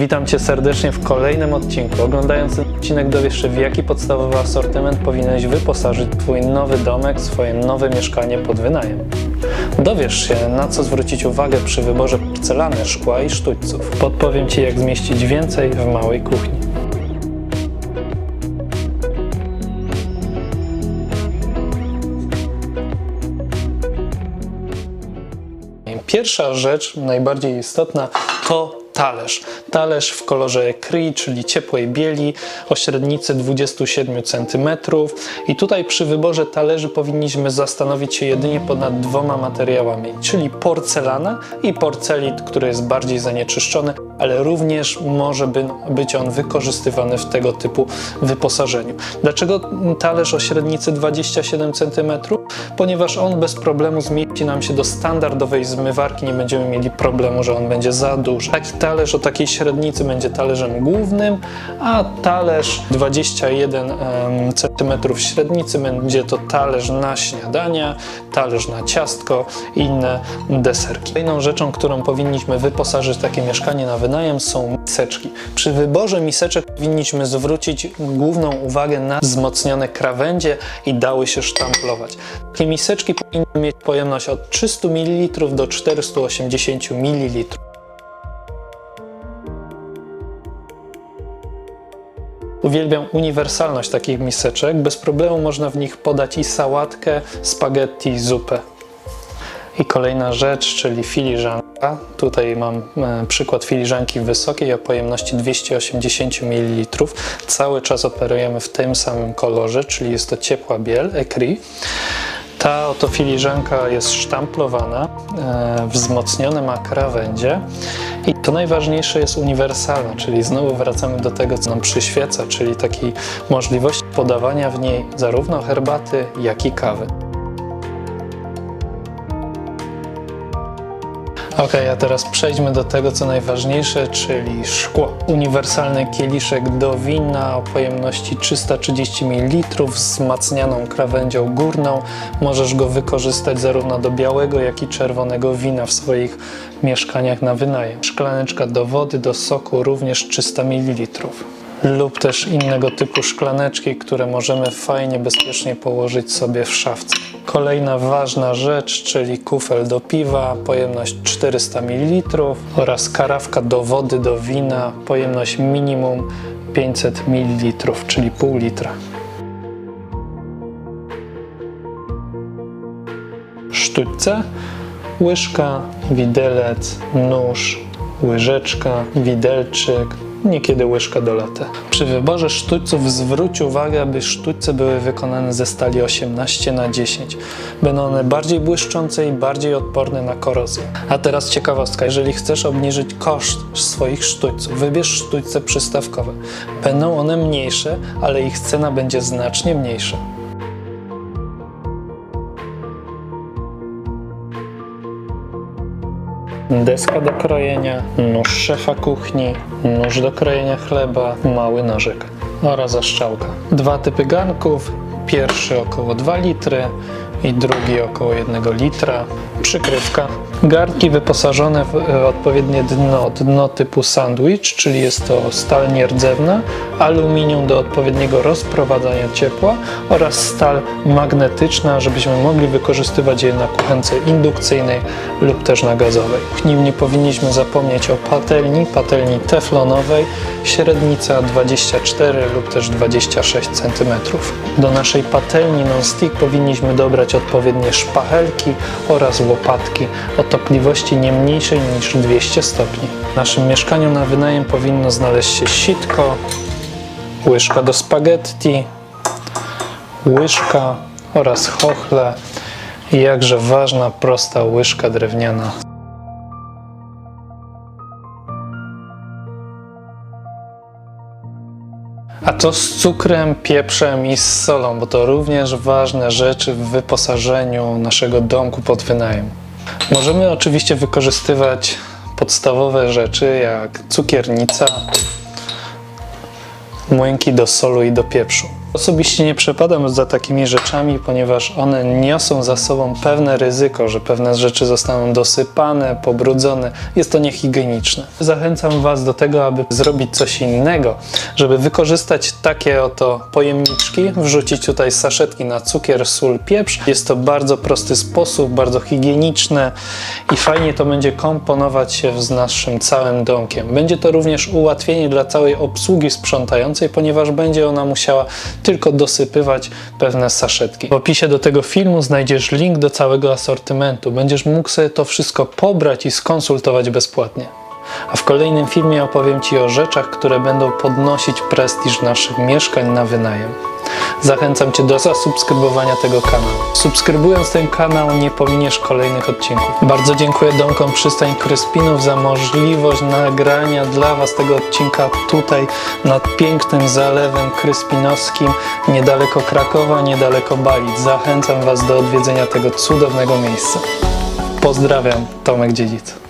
Witam Cię serdecznie w kolejnym odcinku. Oglądając ten odcinek dowiesz się w jaki podstawowy asortyment powinieneś wyposażyć Twój nowy domek, swoje nowe mieszkanie pod wynajem. Dowiesz się na co zwrócić uwagę przy wyborze porcelany, szkła i sztućców. Podpowiem Ci jak zmieścić więcej w małej kuchni. Pierwsza rzecz, najbardziej istotna, to talerz. Talerz w kolorze ecru, czyli ciepłej bieli, o średnicy 27 cm. I tutaj przy wyborze talerzy powinniśmy zastanowić się jedynie ponad dwoma materiałami, czyli porcelana i porcelit, który jest bardziej zanieczyszczony, ale również może by, być on wykorzystywany w tego typu wyposażeniu. Dlaczego talerz o średnicy 27 cm? Ponieważ on bez problemu zmieści nam się do standardowej zmywarki, nie będziemy mieli problemu, że on będzie za duży. Taki talerz o takiej średnicy będzie talerzem głównym, a talerz 21 em, cm średnicy będzie to talerz na śniadania, talerz na ciastko i inne deserki. Kolejną rzeczą, którą powinniśmy wyposażyć takie mieszkanie na wynajem są miseczki. Przy wyborze miseczek powinniśmy zwrócić główną uwagę na wzmocnione krawędzie i dały się sztamplować. Takie miseczki powinny mieć pojemność od 300 ml do 480 ml. Uwielbiam uniwersalność takich miseczek. Bez problemu można w nich podać i sałatkę, spaghetti, zupę. I kolejna rzecz, czyli filiżanka. Tutaj mam e, przykład filiżanki wysokiej o pojemności 280 ml. Cały czas operujemy w tym samym kolorze, czyli jest to ciepła biel, ecru. Ta oto filiżanka jest sztamplowana, e, wzmocnione ma krawędzie i to najważniejsze jest uniwersalna, czyli znowu wracamy do tego, co nam przyświeca, czyli takiej możliwości podawania w niej zarówno herbaty, jak i kawy. Ok, a teraz przejdźmy do tego, co najważniejsze, czyli szkło. Uniwersalny kieliszek do wina o pojemności 330 ml z wzmacnianą krawędzią górną. Możesz go wykorzystać zarówno do białego, jak i czerwonego wina w swoich mieszkaniach na wynajem. Szklaneczka do wody, do soku również 300 ml lub też innego typu szklaneczki, które możemy fajnie, bezpiecznie położyć sobie w szafce. Kolejna ważna rzecz, czyli kufel do piwa, pojemność 400 ml oraz karawka do wody, do wina, pojemność minimum 500 ml, czyli pół litra. Sztućce, łyżka, widelec, nóż, łyżeczka, widelczyk, niekiedy łyżka do. Przy wyborze sztućców zwróć uwagę, aby sztućce były wykonane ze stali 18 na 10. Będą one bardziej błyszczące i bardziej odporne na korozję. A teraz ciekawostka, jeżeli chcesz obniżyć koszt swoich sztućców, wybierz sztućce przystawkowe. Będą one mniejsze, ale ich cena będzie znacznie mniejsza. Deska do krojenia, nóż szefa kuchni, nóż do krojenia chleba, mały nożyk oraz zaszczałka. Dwa typy garnków, pierwszy około 2 litry i drugi około 1 litra. Przykrywka. Garnki wyposażone w e, odpowiednie dno, dno typu sandwich, czyli jest to stal nierdzewna, aluminium do odpowiedniego rozprowadzania ciepła oraz stal magnetyczna, żebyśmy mogli wykorzystywać je na kuchence indukcyjnej lub też na gazowej. W kuchni nie powinniśmy zapomnieć o patelni, patelni teflonowej, średnica 24 lub też 26 cm. Do naszej patelni non-stick powinniśmy dobrać odpowiednie szpachelki oraz łopatki o topliwości nie mniejszej niż 200 stopni. W naszym mieszkaniu na wynajem powinno znaleźć się sitko, łyżka do spaghetti, łyżka oraz chochle i jakże ważna, prosta łyżka drewniana. A to z cukrem, pieprzem i z solą, bo to również ważne rzeczy w wyposażeniu naszego domku pod wynajem. Możemy oczywiście wykorzystywać podstawowe rzeczy jak cukiernica, młynki do solu i do pieprzu. Osobiście nie przepadam za takimi rzeczami, ponieważ one niosą za sobą pewne ryzyko, że pewne rzeczy zostaną dosypane, pobrudzone. Jest to niehigieniczne. Zachęcam Was do tego, aby zrobić coś innego, żeby wykorzystać takie oto pojemniczki, wrzucić tutaj saszetki na cukier, sól, pieprz. Jest to bardzo prosty sposób, bardzo higieniczne i fajnie to będzie komponować się z naszym całym domkiem. Będzie to również ułatwienie dla całej obsługi sprzątającej, ponieważ będzie ona musiała tylko dosypywać pewne saszetki. W opisie do tego filmu znajdziesz link do całego asortymentu. Będziesz mógł sobie to wszystko pobrać i skonsultować bezpłatnie. A w kolejnym filmie opowiem Ci o rzeczach, które będą podnosić prestiż naszych mieszkań na wynajem. Zachęcam Cię do zasubskrybowania tego kanału. Subskrybując ten kanał nie pominiesz kolejnych odcinków. Bardzo dziękuję Domkom Przystań Kryspinów za możliwość nagrania dla Was tego odcinka tutaj nad pięknym zalewem kryspinowskim niedaleko Krakowa, niedaleko Balic. Zachęcam Was do odwiedzenia tego cudownego miejsca. Pozdrawiam, Tomek Dziedzic.